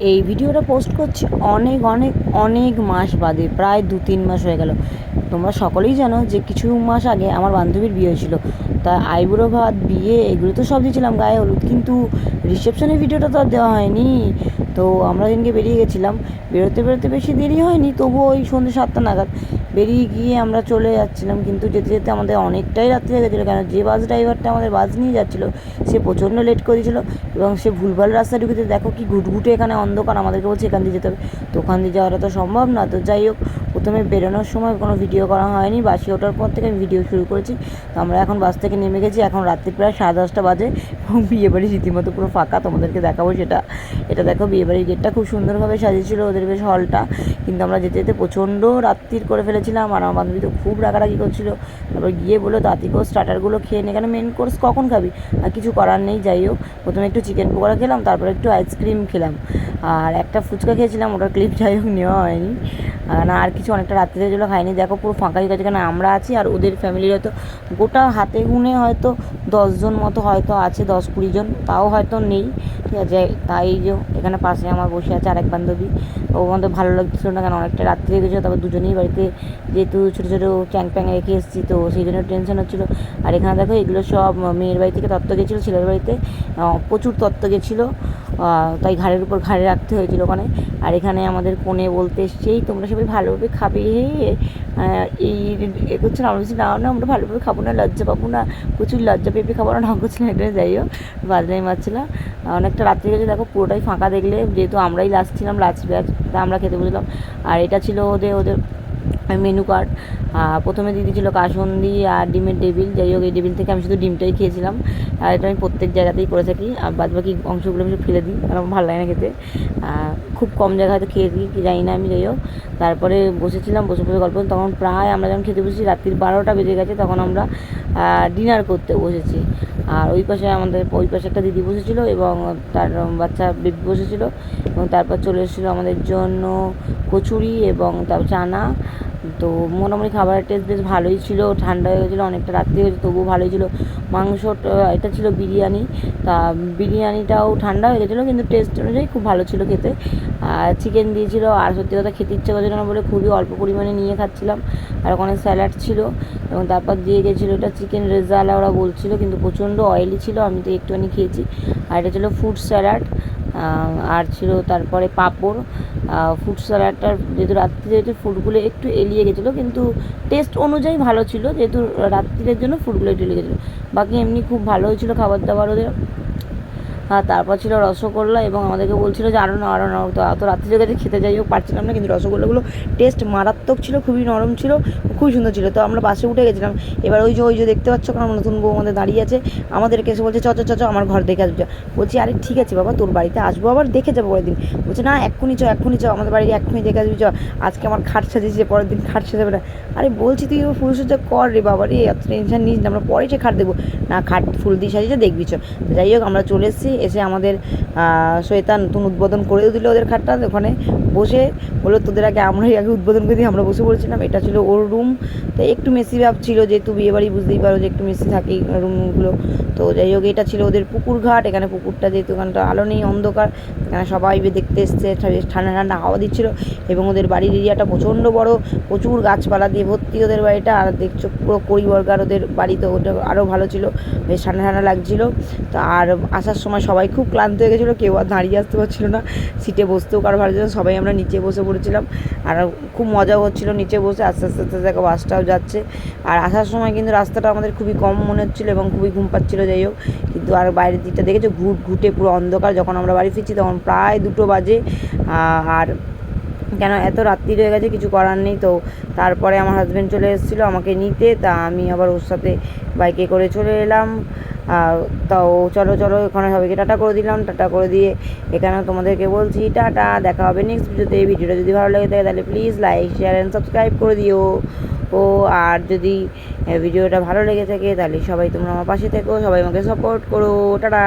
এই ভিডিওটা পোস্ট করছি অনেক অনেক অনেক মাস বাদে, প্রায় দু, তিন মাস হয়ে গেল। তোমরা সকলেই জানো যে কিছু মাস আগে আমার বান্ধবীর বিয়ে হয়েছিল। তা আইবুড়ো ভাত, বিয়ে, এগুলো তো সব দিয়েছিলাম, গায়ে হলুদ। কিন্তু রিসেপশনের ভিডিওটা তো আর দেওয়া হয়নি। তো আমরা দিনকে বেরিয়ে গেছিলাম, বেরোতে বেরোতে বেশি দেরি হয়নি, তবুও ওই সন্ধ্যে সাতটা নাগাদ। বেরিয়ে গিয়ে আমরা চলে যাচ্ছিলাম, কিন্তু যেতে যেতে আমাদের অনেকটাই রাত্রি হয়ে গেছিল কেন যে বাস ড্রাইভারটা আমাদের বাস নিয়ে যাচ্ছিল, সে প্রচণ্ড লেট করেছিল এবং সে ভুলভাল রাস্তা ঢুকেছে। দেখো কি ঘুটঘুটে এখানে অন্ধকার, আমাদেরকে বলছে এখান দিয়ে যেতে হবে। তো ওখান দিয়ে যাওয়াটা তো সম্ভব না, তো যাই হোক প্রথমে বেরোনোর সময় কোনো ভিডিও করা হয়নি, বাসে ওঠার পর থেকে আমি ভিডিও শুরু করেছি। তো আমরা এখন বাস থেকে নেমে গেছি, এখন রাত্রি প্রায় সাড়ে দশটা বাজে এবং বিয়েবাড়ি রীতিমতো পুরো ফাঁকা, তোমাদেরকে দেখাবো সেটা। এটা দেখো বিয়েবাড়ির গেটটা খুব সুন্দরভাবে সাজিয়েছিল, ওদের বেশ হলটা কিন্তু আমরা যেতে যেতে প্রচণ্ড রাত্রির করে ফেলেছিলাম আর আমার বান্ধবী তো খুব রাগারাগি করছিল। তারপর গিয়ে বলল তাঁতিকেও স্টার্টারগুলো খেয়ে নে কেন মেন কোর্স কখন খাবি? আর কিছু করার নেই, যাই হোক। প্রথমে একটু চিকেন পকোড়া খেলাম, তারপর একটু আইসক্রিম খেলাম। আর একটা ফুচকা খেয়েছিলাম, ওটার ক্লিপ যাই হোক নেওয়া হয়নি। না, আর কিছু অনেকটা রাত্রিতে যেগুলো খাইনি। দেখো পুরো ফাঁকা হয়ে গেছে কেন আমরা আছি আর ওদের ফ্যামিলির হয়তো গোটা হাতে গুনে হয়তো দশজন মতো হয়তো আছে, দশ কুড়ি জন, তাও হয়তো নেই। ঠিক আছে, তাই যে এখানে পাশে আমার বসে আছে আরেক বান্ধবী। ও আমাদের ভালো লাগছিল না কেন? অনেকটা রাত্রি হয়ে গেছিল, তারপর দুজনেই বাড়িতে যেহেতু ছোটো ছোটো চ্যাং প্যাং রেখে এসেছি, তো সেই জন্য টেনশন হচ্ছিল। আর এখানে দেখো, এগুলো সব মেয়ের বাড়ি থেকে তত্ত্ব গেছিল, ছেলের বাড়িতে। প্রচুর তত্ত্ব গেছিল। তাই ঘাড়ের উপর ঘাড়ে রাখতে হয়েছিল ওখানে। আর এখানে আমাদের কোণে বলতে এসছেই, তোমরা সবাই ভালোভাবে খাবে এই এ করছে না আমরা বলছি, না না, আমরা ভালোভাবে খাব না, লজ্জা পাবো না, প্রচুর লজ্জা পেপে খাব না। ঢং করছিল, এটা যাই হোক, বাজনাই মারছিলাম অনেকটা রাত্রি গেছে দেখো পুরোটাই ফাঁকা দেখলে, যেহেতু আমরাই লাস্ট ছিলাম লাস্ট ব্যাচ তা আমরা খেতে বুঝলাম আর এটা ছিল ওদের ওদের মেনু কার্ড প্রথমে দিয়ে দিয়েছিলো কাসন্দি আর ডিমের টেবিল যাই হোক, এই টেবিল থেকে আমি শুধু ডিমটাই খেয়েছিলাম। আর এটা আমি প্রত্যেক জায়গাতেই করে থাকি, আর বাদ বাকি অংশগুলো আমি ফেলে দিই আর আমার ভালো লাগে না খেতে। খুব কম জায়গায় হয়তো খেয়ে দিই জানি না আমি, যাই হোক। তারপরে বসেছিলাম, বসে বসে গল্প তখন প্রায় আমরা যখন খেতে বসেছি, রাত্রির বারোটা বেজে গেছে, তখন আমরা ডিনার করতে বসেছি। আর ওই পাশে আমাদের, ওই পাশে একটা দিদি বসেছিল এবং তার বাচ্চা বেবি বসেছিল এবং তারপর চলে এসেছিল আমাদের জন্য কচুরি এবং তারপর চানা তো মোটামুটি খাবারের টেস্ট বেশ ভালোই ছিল, ঠান্ডা হয়ে গেছিল, অনেকটা রাত্রি হয়েছে, তবুও ভালোই ছিল। মাংসটা এটা ছিল বিরিয়ানি। তা বিরিয়ানিটাও ঠান্ডা হয়ে গেছিল, কিন্তু টেস্ট অনুযায়ী খুব ভালো ছিল খেতে। আর চিকেন দিয়েছিল, আর সত্যি কথা খেতে ইচ্ছে করছিল না বলে খুবই অল্প পরিমাণে নিয়ে খাচ্ছিলাম। আর ওখানে স্যালাড ছিল, এবং তারপর দিয়ে গেছিল এটা চিকেন রেজালা ওরা বলছিল, কিন্তু প্রচণ্ড অয়েলি ছিল, আমি তো একটুখানি খেয়েছি। আর এটা ছিল ফুড স্যালাড আর ছিল তারপরে পাঁপড় ফুড স্যালাডটার যেহেতু রাত্রি যেহেতু ফুডগুলো একটু এলিয়ে গেছিল, কিন্তু টেস্ট অনুযায়ী ভালো ছিল, যেহেতু রাত্রিরের জন্য ফুডগুলো একটু এলিয়ে গেছিল। বাকি এমনি খুব ভালো হয়েছিলো খাবার দাবার ওদের আর তারপর ছিল রসগোল্লা এবং আমাদেরকে বলছিল যে আরও না আরও না তো এত রাত্রি জায়গাতে খেতে যাই হোক, পারছিলাম না, কিন্তু রসগোল্লাগুলো টেস্ট মারাত্মক ছিল, খুবই নরম ছিল, খুবই সুন্দর ছিল। তো আমরা বাসে উঠে গেছিলাম। এবার ওই যে ওই যে দেখতে পাচ্ছ, কারণ নতুন বউ আমাদের দাঁড়িয়ে আছে। আমাদেরকে এসে বলছে, চ চ চ চ, আমার ঘর দেখে আসবে। বলছি, আরে ঠিক আছে বাবা, তোর বাড়িতে আসব আবার, দেখে যাব পরের দিন। বলছে, না, এক্ষুনি চ এক্ষুনি চ, আমাদের বাড়ি এক্ষুনি দেখে আসবি, চ। আজকে আমার খাট সাজিয়েছে, পরের দিন খাট সাজাবে না। আরে বলছি, তুই ফুলসজ্জা কর রে বাবা রে, এত টেনশন নিস না, আমরা পরে সে খাট দেবো না, খাট ফুল দিয়ে সাজিয়েছে, দেখবি চ। যাই হোক, আমরা চলে এসেছি এসে আমাদের শ্বেতা নতুন উদ্বোধন করেও দিল ওদের খাটটা ওখানে বসে। বলল, তোদের আগে আমরাই আগে উদ্বোধন করে দিই, আমরা বসে পড়েছিলাম। এটা ছিল ওর রুম তো একটু মেসি ভাব ছিল, যেহেতু বিয়েবাড়ি বুঝতেই পারো যে একটু মেসি থাকেই রুমগুলো তো যাই হোক, এটা ছিল ওদের পুকুর ঘাট। এখানে পুকুরটা যেহেতু এখানটা আলো নেই, অন্ধকার। এখানে সবাই দেখতে এসছে ঠান্ডা ঠান্ডা হাওয়া দিচ্ছিল। এবং ওদের বাড়ির এরিয়াটা প্রচণ্ড বড়। প্রচুর গাছপালা দিয়ে ভর্তি ওদের বাড়িটা। আর দেখছ পুরো কড়িবর্গার ওদের বাড়ি তো ওটা আরও ভালো ছিল। বেশ ঠান্ডা ঠান্ডা লাগছিল। তো আর আসার সময় সবাই খুব ক্লান্ত হয়ে গেছিল, কেউ আর দাঁড়িয়ে আসতে পারছিলো না, সিটে বসতেও কারও ভালো ছিল সবাই আমরা নিচে বসে পড়েছিলাম, আর খুব মজাও হচ্ছিল নিচে বসে, আস্তে আস্তে আস্তে দেখো বাসটাও যাচ্ছে, আর আসার সময় কিন্তু রাস্তাটা আমাদের খুবই কম মনে হচ্ছিল এবং খুবই ঘুম পাচ্ছিলো, যাই হোক, কিন্তু আর বাইরের দিকটা দেখেছ, ঘুট, ঘুটে পুরো অন্ধকার, যখন আমরা বাড়ি ফিরছি তখন প্রায় দুটো বাজে আর কেন এত রাত্রি হয়ে গেছে কিছু করার নেই, তো তারপরে আমার হাজব্যান্ড চলে এসেছিল আমাকে নিতে, তা আমি আবার ওর সাথে বাইকে করে চলে এলাম তাও চলো চলো, এখানে সবাইকে টাটা করে দিলাম, টাটা করে দিয়ে এখানেও তোমাদেরকে বলছি টাটা, দেখা হবে নেক্সট ভিডিওতে। ভিডিওটা যদি ভালো লাগে থাকে তাহলে please like share and subscribe করে দিও। ও, আর যদি ভিডিওটা ভালো লেগে থাকে তাহলে সবাই তোমরা আমার পাশে থেকো, সবাই আমাকে সাপোর্ট করো। টাটা!